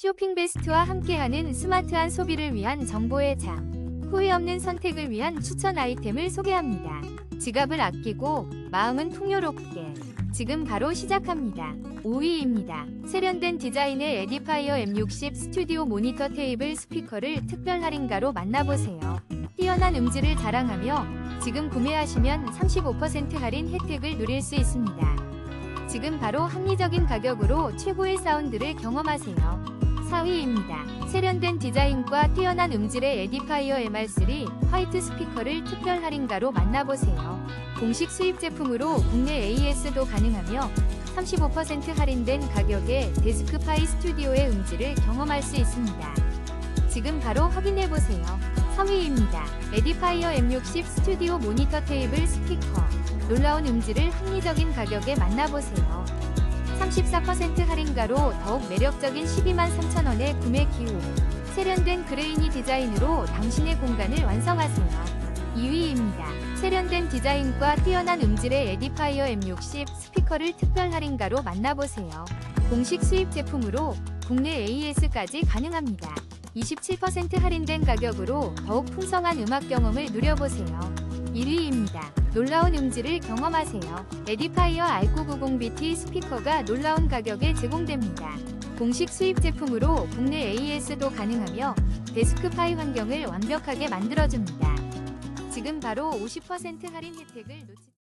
쇼핑 베스트와 함께하는 스마트한 소비를 위한 정보의 장. 후회 없는 선택을 위한 추천 아이템을 소개합니다. 지갑을 아끼고 마음은 풍요롭게. 지금 바로 시작합니다. 5위입니다. 세련된 디자인의 에디파이어 M60 스튜디오 모니터 테이블 스피커를 특별 할인가로 만나보세요. 뛰어난 음질을 자랑하며 지금 구매하시면 35% 할인 혜택을 누릴 수 있습니다. 지금 바로 합리적인 가격으로 최고의 사운드를 경험하세요. 4위입니다. 세련된 디자인과 뛰어난 음질의 에디파이어 MR3 화이트 스피커를 특별 할인가로 만나보세요. 공식 수입 제품으로 국내 AS도 가능하며 35% 할인된 가격에 데스크파이 스튜디오의 음질을 경험할 수 있습니다. 지금 바로 확인해보세요. 3위입니다. 에디파이어 M60 스튜디오 모니터 테이블 스피커. 놀라운 음질을 합리적인 가격에 만나보세요. 34% 할인가로 더욱 매력적인 12만 3천원의 구매 기호. 세련된 그레이니 디자인으로 당신의 공간을 완성하세요. 2위입니다. 세련된 디자인과 뛰어난 음질의 에디파이어 M60 스피커를 특별 할인가로 만나보세요. 공식 수입 제품으로 국내 AS까지 가능합니다. 27% 할인된 가격으로 더욱 풍성한 음악 경험을 누려보세요. 1위입니다. 놀라운 음질을 경험하세요. 에디파이어 R990BT 스피커가 놀라운 가격에 제공됩니다. 공식 수입 제품으로 국내 AS도 가능하며 데스크파이 환경을 완벽하게 만들어줍니다. 지금 바로 50% 할인 혜택을 놓치